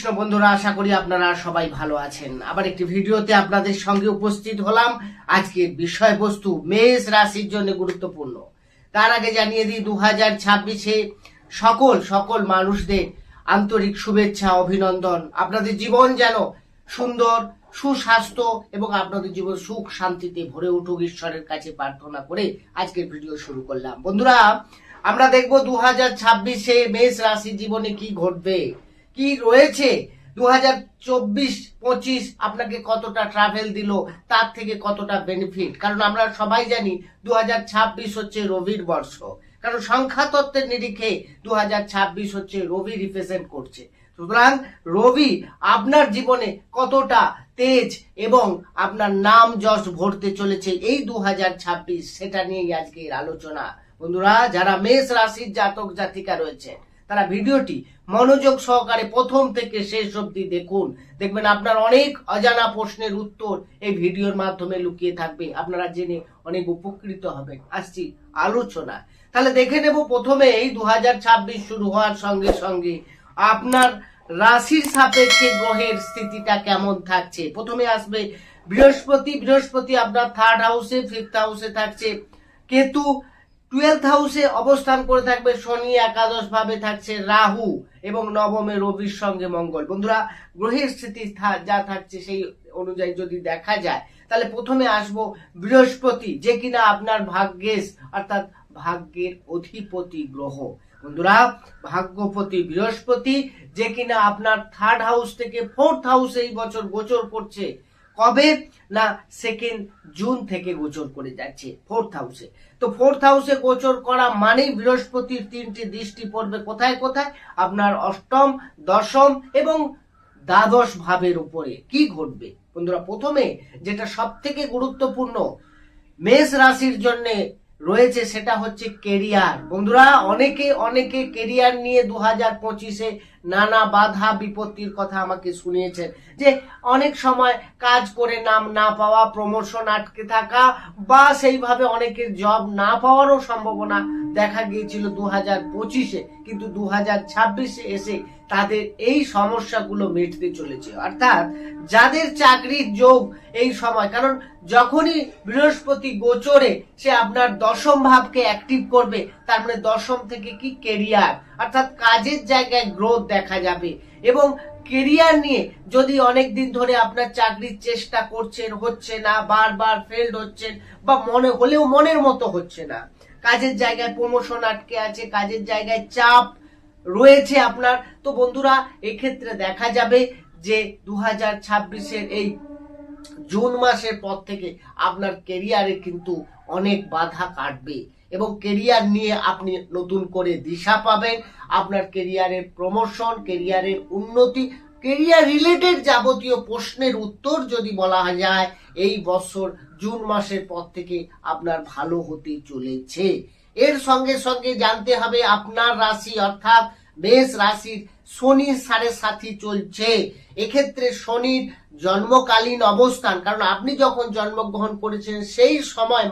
কৃষ্ণ বন্ধুরা, আশা করি আপনারা সবাই ভালো আছেন। আবার একটি ভিডিওতে আপনাদের সঙ্গে উপস্থিত হলাম। আজকের বিষয়বস্তু মেষ রাশির জন্য গুরুত্বপূর্ণ। তার আগে জানিয়ে দিই দু হাজার ছাব্বিশে সকল সকল মানুষদের আন্তরিক শুভেচ্ছা, অভিনন্দন। আপনাদের জীবন যেন সুন্দর, সুস্বাস্থ্য এবং আপনাদের জীবন সুখ শান্তিতে ভরে উঠুক ঈশ্বরের কাছে প্রার্থনা করে আজকের ভিডিও শুরু করলাম। বন্ধুরা, আমরা দেখব দু হাজার ছাব্বিশে মেষ রাশির জীবনে কি ঘটবে। কি রয়েছে? দু হাজার চব্বিশ, পঁচিশ আপনাকে কতটা ট্রাভেল দিল, তার থেকে কতটা বেনিফিট কারণ আমরা সবাই জানি দু হাজার ছাব্বিশ হচ্ছে রবির বর্ষ। কারণ সংখ্যা তত্ত্বের নিরিখে দু হাজার ছাব্বিশ হচ্ছে রবি রিপ্রেজেন্ট করছে। সুতরাং রবি আপনার জীবনে কতটা তেজ এবং আপনার নাম যশ ভরতে চলেছে এই দু হাজার ছাব্বিশ, সেটা নিয়েই আজকের আলোচনা। বন্ধুরা, যারা মেষ রাশির জাতক জাতিকা রয়েছে তারা ভিডিওটি মনোযোগ সহকারে প্রথম থেকে শেষ অবধি দেখুন। দেখবেন আপনার অনেক অজানা প্রশ্নের উত্তর এই ভিডিওর মাধ্যমে লুকিয়ে থাকবে। আপনারা জেনে অনেক উপকৃত হবেন। আসছি আলোচনা তাহলে দেখে নেব প্রথমে এই দু হাজার ছাব্বিশ শুরু হওয়ার সঙ্গে সঙ্গে আপনার রাশির সাপেক্ষে গ্রহের স্থিতিটা কেমন থাকছে? প্রথমে আসবে বৃহস্পতি। বৃহস্পতি আপনার থার্ড হাউসে ফিফথ হাউসে থাকছে। কেতু টুয়েলথ হাউসে অবস্থান করে থাকবে শনি, একাদশ ভাবে থাকছে রাহু এবং নবমে রবির সঙ্গে মঙ্গল। বন্ধুরা, গ্রহের স্থিতি যা থাকছে সেই অনুযায়ী যদি দেখা যায়, তাহলে প্রথমে আসব বৃহস্পতি, যে কিনা আপনার ভাগ্যেশ অর্থাৎ ভাগ্যের অধিপতি গ্রহ। বন্ধুরা, ভাগ্যপতি বৃহস্পতি, যে কিনা আপনার থার্ড হাউস থেকে ফোর্থ হাউসে এই বছর গোচর করছে কবে? না সেকেন্ড জুন থেকে গোচর করে যাচ্ছে ফোর্থ হাউসে তো ফোর্থ হাউসে গোচর করা মানেই বৃহস্পতির তিনটি দৃষ্টি পড়বে কোথায় কোথায়? আপনার অষ্টম, দশম এবং দ্বাদশ ভাবের উপরে। কি ঘটবে? বন্ধুরা, প্রথমে যেটা সব থেকে গুরুত্বপূর্ণ, মেষ রাশির জন্য রয়েছে সেটা হচ্ছে কেরিয়ার বন্ধুরা, অনেকে অনেকে কেরিয়ার নিয়ে দু হাজার পঁচিশে নানা বাধা বিপত্তির কথা আমাকে শুনিয়েছেন যে অনেক সময় কাজ করে নাম না পাওয়া প্রমোশন আটকে থাকা বা সেইভাবে অনেকের জব না পাওয়ারও সম্ভাবনা দেখা গিয়েছিল দু হাজার পঁচিশে। কিন্তু দু হাজার ছাব্বিশে এসে তাদের এই সমস্যাগুলো মিটতে চলেছে। অর্থাৎ যাদের চাকরির যোগ এই সময়, কারণ যখনই বৃহস্পতি গোচরে সে আপনার দশম ভাবকে অ্যাক্টিভ করবে, তার মানে দশম থেকে কি কেরিয়ার অর্থাৎ কাজের জায়গায় গ্রোথ দেখা যাবে এবং কেরিয়ার নিয়ে যদি অনেক দিন ধরে আপনার চাকরির চেষ্টা করছেন, হচ্ছে না, বারবার ফেলড হচ্ছেন বা মনে, হলেও মনের মতো হচ্ছে না, কাজের জায়গায় প্রমোশন আটকে আছে, কাজের জায়গায় চাপ রয়েছে আপনার, তো বন্ধুরা, এক্ষেত্রে দেখা যাবে যে দু হাজার ছাব্বিশের এই জুন মাসের পর থেকে আপনার কেরিয়ারে কিন্তু অনেক বাধা কাটবে। এবং কেরিয়ার নিয়ে আপনি নতুন করে দিশা পাবেন। আপনার কেরিয়ারের প্রমোশন কেরিয়ারের উন্নতি কেরিয়ার রিলেটেড যাবতীয় প্রশ্নের উত্তর যদি বলা যায়, এই বছর জুন মাসের পর থেকে আপনার ভালো হতে চলেছে। এর সঙ্গে সঙ্গে জানতে হবে আপনার রাশি অর্থাৎ মেষ রাশির শনির সাড়ে সাথী চলছে। এক্ষেত্রে শনির জন্মকালীন অবস্থান, কারণ আপনি যখন জন্মগ্রহণ করেছেন, সেই সময়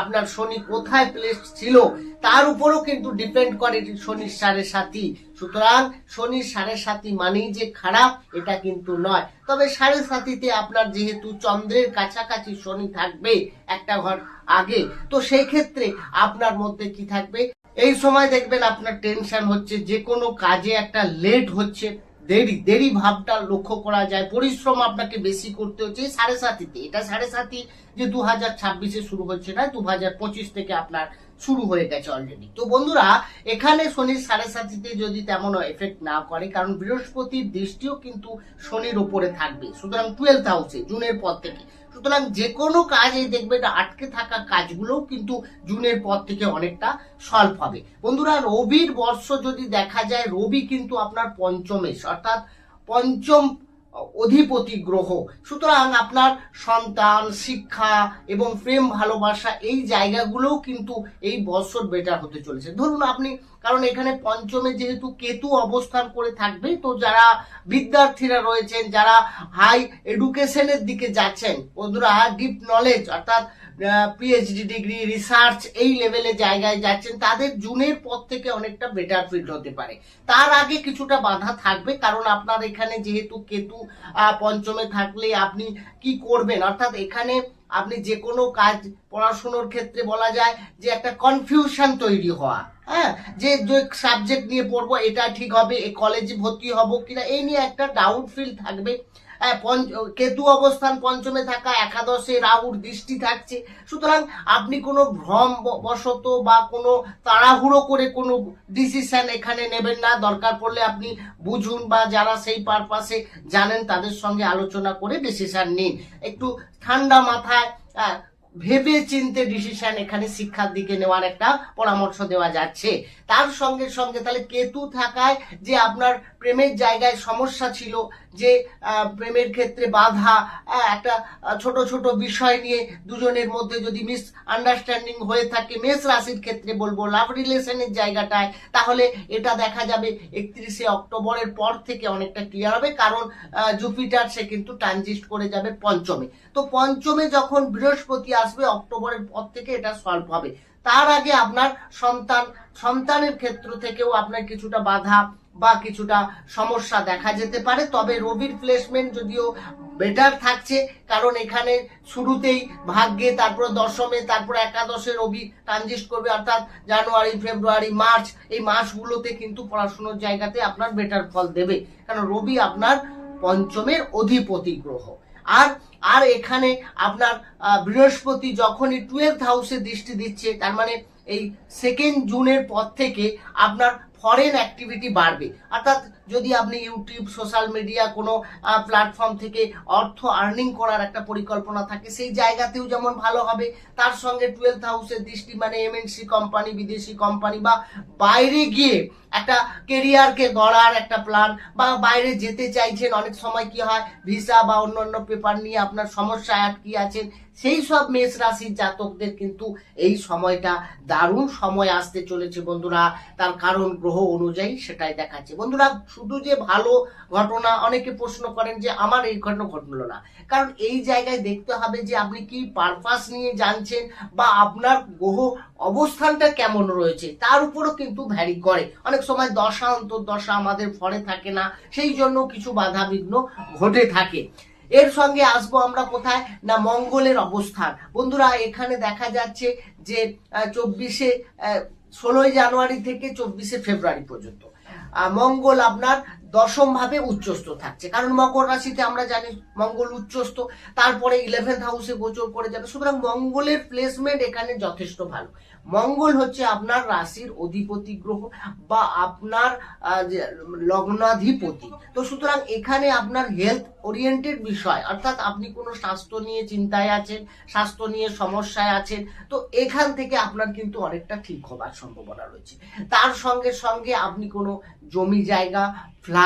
আপনার শনি কোথায় প্লেস ছিল, তার উপরও কিন্তু ডিপেন্ড করে শনির সাড়ে সাথী সুতরাং শনির সাড়ে সাথী মানেই যে খারাপ, এটা কিন্তু নয়। তবে সাড়ে সাথীতে আপনার যেহেতু চন্দ্রের কাছাকাছি শনি থাকবে একটা ঘর আগে, তো সেই ক্ষেত্রে আপনার মধ্যে কি থাকবে? এই সময় দেখবেন আপনার টেনশন হচ্ছে যে কোনো কাজে একটা লেট হচ্ছে, দেরি দেরি ভাবটা লক্ষ্য করা যায়, পরিশ্রম আপনাকে বেশি করতে হচ্ছে, এই সাড়ে সাতিতে। এটা সাড়ে সাতি যে দু হাজার ছাব্বিশে শুরু হচ্ছে না দু হাজার পঁচিশ থেকে আপনার শুরু হয়ে গেছে অলরেডি তো বন্ধুরা, এখানে শনির সাড়ে সাতিতে যদি তেমন এফেক্ট না করে, কারণ বৃহস্পতির দৃষ্টিও কিন্তু শনির ওপরে থাকবে। সুতরাং টুয়েলথ হাউসে জুনের পর থেকে। সুতরাং যে কোনো কাজে দেখবেন আটকে থাকা কাজগুলোও কিন্তু জুনের পর থেকে অনেকটা সলভ হবে। বন্ধুরা, রবির বর্ষ যদি দেখা যায়, রবি কিন্তু আপনার পঞ্চমেশ, অর্থাৎ পঞ্চম অধিপতি গ্রহ সুতরাং আপনার সন্তান, শিক্ষা এবং প্রেম, ভালোবাসা এই জায়গাগুলোও কিন্তু এই বছর বেটার হতে চলেছে। ধরুন আপনি, কারণ এখানে পঞ্চমে যেহেতু কেতু অবস্থান করে থাকবে, তো যারা বিদ্যার্থীরা রয়েছেন, যারা হাই এডুকেশনের দিকে যাচ্ছেন বন্ধুরা ডিপ নলেজ অর্থাৎ পিএইচডি ডিগ্রি রিসার্চ এই লেভেলে জায়গায় যাচ্ছেন, তাদের জুনের পর থেকে অনেকটা বেটার ফিল্ড হতে পারে। তার আগে কিছুটা বাধা থাকবে, কারণ আপনার এখানে যেহেতু কেতু পঞ্চমে থাকলে আপনি কি করবেন? অর্থাৎ এখানে আপনি যে কোনো কাজ, পড়াশুনোর ক্ষেত্রে বলা যায় যে একটা কনফিউশন তৈরি হওয়া। হ্যাঁ? যে যে সাবজেক্ট নিয়ে পড়ব, এটা ঠিক হবে এই কলেজে ভর্তি হব কিনা, এই নিয়ে একটা ডাউট ফিল থাকবে। কেতু অবস্থান পঞ্চমে থাকা একাদশে রাহুর দৃষ্টি থাকছে। সুতরাং আপনি কোনো ভ্রম বশত বা কোনো তাড়াহুড়ো করে কোনো ডিসিশন এখানে নেবেন না। দরকার পড়লে আপনি বুঝুন বা যারা সেই পারপাসে জানেন তাদের সঙ্গে আলোচনা করে ডিসিশন নিন। একটু ঠান্ডা মাথায় আহ, ভেবে চিনতে ডিসিশন এখানে শিক্ষার দিকে নেওয়ার একটা পরামর্শ দেওয়া যাচ্ছে। তার সঙ্গে সঙ্গে তাহলে কেতু থাকায় যে আপনার প্রেমের জায়গায় সমস্যা ছিল, যে প্রেমের ক্ষেত্রে বাধা একটা ছোট ছোট বিষয় নিয়ে দুজনের মধ্যে যদি মিস আন্ডারস্ট্যান্ডিং হয়ে থাকে, মেষ রাশির ক্ষেত্রে বলব লাভ রিলেশনের জায়গাটায়, তাহলে এটা দেখা যাবে একত্রিশে অক্টোবরের পর থেকে অনেকটা ক্লিয়ার হবে। কারণ জুপিটার সে কিন্তু ট্রানজিস্ট করে যাবে পঞ্চমে। তো পঞ্চমে যখন বৃহস্পতি আসবে অক্টোবরের পর থেকে এটা সলভ হবে। তার আগে আপনার সন্তান, সন্তানের ক্ষেত্র থেকেও আপনার কিছুটা বাধা বা কিছুটা সমস্যা দেখা যেতে পারে। তবে রবির প্লেসমেন্ট যদিও বেটার থাকছে, কারণ এখানে শুরুতেই ভাগ্যে, তারপর দশমে, তারপর একাদশে রবি ট্রানজিস্ট করবে, অর্থাৎ জানুয়ারি, ফেব্রুয়ারি, মার্চ, এই মাসগুলোতে কিন্তু পড়াশুনোর জায়গাতে আপনার বেটার ফল দেবে। কারণ রবি আপনার পঞ্চমের অধিপতি গ্রহ। আর আর এখানে আপনার বৃহস্পতি যখনই টুয়েলভ হাউসে দৃষ্টি দিচ্ছে, তার মানে এই সেকেন্ড জুনের পর থেকে আপনার ফরেন অ্যাক্টিভিটি বাড়বে। অর্থাৎ যদি আপনি ইউটিউব সোশ্যাল মিডিয়া কোনো প্ল্যাটফর্ম থেকে অর্থ আর্নিং করার একটা পরিকল্পনা থাকে, সেই জায়গাতেও যেমন ভালো হবে, তার সঙ্গে টুয়েলভ হাউসের দৃষ্টি মানে এমএনসি কোম্পানি বিদেশি কোম্পানি বা বাইরে গিয়ে একটা কেরিয়ারকে গড়ার একটা প্ল্যান বা বাইরে যেতে চাইছেন, অনেক সময় কি হয় ভিসা বা অন্যান্য পেপার নিয়ে আপনার সমস্যা আটকি আছেন, সেই সব মেষ রাশির জাতকদের কিন্তু এই সময়টা দারুণ সময় আসতে চলেছে বন্ধুরা। তার কারণ গ্রহ অনুযায়ী সেটাই দেখাচ্ছে। বন্ধুরা শুধু যে ভালো ঘটনা, অনেকে প্রশ্ন করেন যে আমার এই ঘটনা ঘটলো না। কারণ এই জায়গায় দেখতে হবে যে আপনি কি পারপাস নিয়ে জানছেন বা আপনার গ্রহ অবস্থানটা কেমন রয়েছে, তার উপরও কিন্তু ভ্যারি করে। অনেক সময় দশা অন্তর দশা আমাদের ফলে থাকে না, সেই জন্য কিছু বাধা বিঘ্ন ঘটে থাকে। এর সঙ্গে আসব আমরা কোথায়? না, মঙ্গলের অবস্থান। বন্ধুরা, এখানে দেখা যাচ্ছে যে চব্বিশে ষোলোই জানুয়ারি থেকে চব্বিশে ফেব্রুয়ারি পর্যন্ত। মঙ্গল আপনার দশম ভাবে উচ্চস্থ থাকছে। কারণ মকর রাশিতে আমরা জানি মঙ্গল উচ্চস্থ, তারপরে ইলেভেন্থ হাউসে গোচর করে যাবে। সুতরাং মঙ্গলের প্লেসমেন্ট এখানে যথেষ্ট ভালো। মঙ্গল হচ্ছে আপনার রাশির অধিপতি গ্রহ বা আপনার লগ্নাধিপতি। তো সুতরাং এখানে আপনার হেলথ ওরিয়েন্টেড বিষয়, অর্থাৎ আপনি কোনো স্বাস্থ্য নিয়ে চিন্তায় আছেন, স্বাস্থ্য নিয়ে সমস্যায় আছেন, তো এখান থেকে আপনার কিন্তু অনেকটা ঠিক হবার সম্ভাবনা রয়েছে। তার সঙ্গে সঙ্গে আপনি কোনো জমি জায়গা ফ্ল্যাট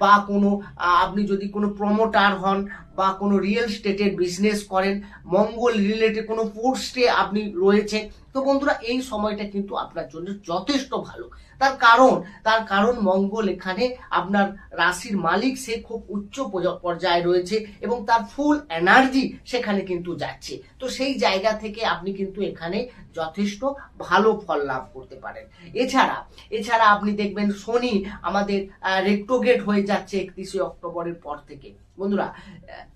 বা কোনো আপনি যদি কোনো প্রমোটার হন বা কোনো রিয়েল স্টেটের বিজনেস করেন, মঙ্গল রিলেটেড কোনো পোস্টে আপনি রয়েছেন, তো বন্ধুরা এই সময়টা কিন্তু আপনার জন্য যথেষ্ট ভালো। তার কারণ তার কারণ মঙ্গল এখানে আপনার রাশির মালিক, সে খুব উচ্চ পর্যায়ে রয়েছে এবং তার ফুল এনার্জি সেখানে কিন্তু যাচ্ছে। তো সেই জায়গা থেকে আপনি কিন্তু এখানে যথেষ্ট ভালো ফল লাভ করতে পারেন। এছাড়া এছাড়া আপনি দেখবেন শনি আমাদের রেক্টোগেট হয়ে যাচ্ছে একত্রিশে অক্টোবরের পর থেকে। বন্ধুরা,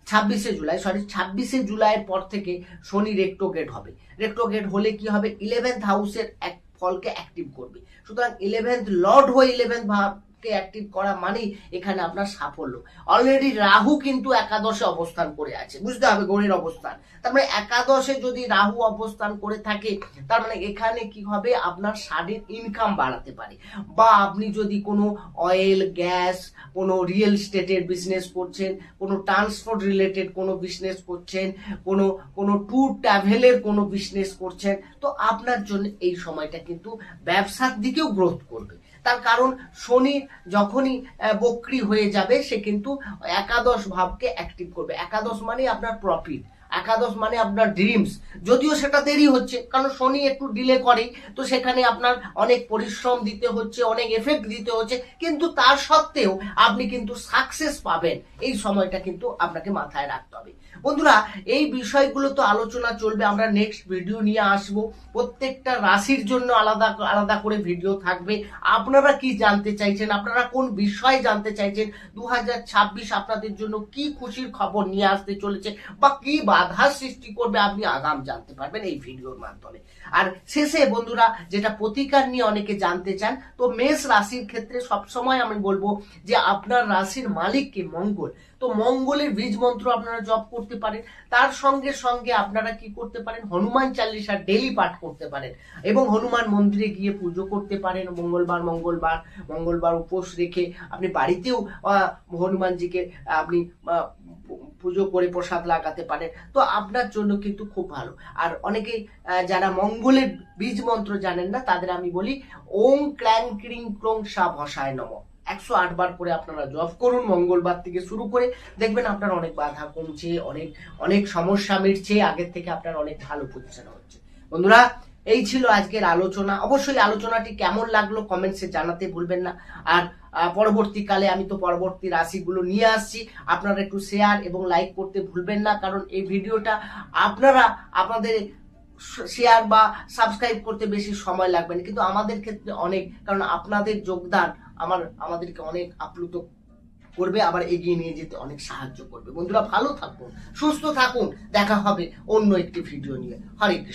ছাব্বিশে জুলাই সরি ছাব্বিশে জুলাইয়ের পর থেকে শনি রেক্টোগেট হবে। রেক্টোগেট হলে কি হবে? ইলেভেন্থ হাউসের এক ফলকে অ্যাক্টিভ করবে। সুতরাং ইলেভেন্থ লর্ড হয়ে ইলেভেন্থ ভাবকে অ্যাক্টিভ করা মানেই এখানে আপনার সাফল্য। অলরেডি রাহু কিন্তু একাদশে অবস্থান করে আছে, বুঝতে হবে গণের অবস্থান। তার মানে একাদশে যদি রাহু অবস্থান করে থাকে, তার মানে এখানে কি হবে? আপনার শারীর ইনকাম বাড়াতে পারে। বা আপনি যদি কোনো অয়েল গ্যাস কোনো রিয়েল স্টেটের বিজনেস করছেন, কোনো ট্রান্সপোর্ট রিলেটেড কোনো বিজনেস করছেন, কোনো কোনো ট্যুর ট্রাভেলের কোনো বিজনেস করছেন, তো আপনার জন্য এই সময়টা কিন্তু ব্যবসার দিকেও গ্রোথ করবে। তার কারণ শনি যখনই বক্রি হয়ে যাবে, সে কিন্তু একাদশ ভাবকে অ্যাক্টিভ করবে। একাদশ মানে আপনার প্রফিট একাদশ মানে আপনার ড্রিমস যদিও সেটা দেরি হচ্ছে, কারণ শনি একটু ডিলে করে তো সেখানে আপনার অনেক পরিশ্রম দিতে হচ্ছে, অনেক এফেক্ট দিতে হচ্ছে, কিন্তু তার সত্ত্বেও আপনি কিন্তু সাকসেস পাবেন। এই সময়টা কিন্তু আপনাকে মাথায় রাখতে হবে। বন্ধুরা, এই বিষয়গুলো তো আলোচনা চলবে। আমরা নেক্সট ভিডিও নিয়ে আসব। প্রত্যেকটা রাশির জন্য আলাদা আলাদা করে ভিডিও থাকবে। আপনারা কি জানতে চাইছেন? আপনারা কোন বিষয় জানতে চাইছেন? দু হাজার ছাব্বিশ আপনাদের জন্য কি খুশির খবর নিয়ে আসতে চলেছে বা কি বাধা সৃষ্টি করবে, আপনি আগাম জানতে পারবেন এই ভিডিওর মাধ্যমে। আর শেষে বন্ধুরা, যেটা প্রতিকার নিয়ে অনেকে জানতে চান, তো মেষ রাশির ক্ষেত্রে সবসময় আমি বলব যে আপনার রাশির মালিককে মঙ্গল। তো মঙ্গলের বীজ মন্ত্র আপনারা জপ করতে পারেন। তার সঙ্গে সঙ্গে আপনারা কি করতে পারেন? হনুমান চালিসা ডেলি পাঠ করতে পারেন এবং হনুমান মন্দিরে গিয়ে পুজো করতে পারেন। মঙ্গলবার মঙ্গলবার মঙ্গলবার উপোস রেখে আপনি বাড়িতেও হনুমানজিকে আপনি পুজো করে প্রসাদ লাগাতে পারেন। তো আপনার জন্য কিন্তু খুব ভালো। আর অনেকেই যারা মঙ্গলের বীজ মন্ত্র জানেন না, তাদের আমি বলি, ওং ক্ল্যাং ক্রিং ক্রং সা ভসায় নম। একশো আট বার করে আপনারা জব করুন, মঙ্গলবার থেকে শুরু করে দেখবেন আপনার অনেক বাধা কমছে, অনেক অনেক সমস্যা মিটছে, আগের থেকে আপনার অনেক ভালো পজিশন হচ্ছে। বন্ধুরা, এই ছিল আজকের আলোচনা। অবশ্যই আলোচনাটি কেমন লাগল কমেন্টসে জানাতে ভুলবেন না। আর পরবর্তীকালে আমি তো পরবর্তী রাশিগুলো নিয়ে আসছি। আপনারা একটু শেয়ার এবং লাইক করতে ভুলবেন না, কারণ এই ভিডিওটা আপনারা, আপনাদের শেয়ার বা সাবস্ক্রাইব করতে বেশি সময় লাগবে না। কিন্তু আমাদের ক্ষেত্রে অনেক, কারণ আপনাদের যোগদান আমার, আমাদেরকে অনেক আপ্লুত করবে, আবার এগিয়ে নিয়ে যেতে অনেক সাহায্য করবে। বন্ধুরা, ভালো থাকুন, সুস্থ থাকুন, দেখা হবে অন্য একটি ভিডিও নিয়ে। হরে কৃষ্ণ।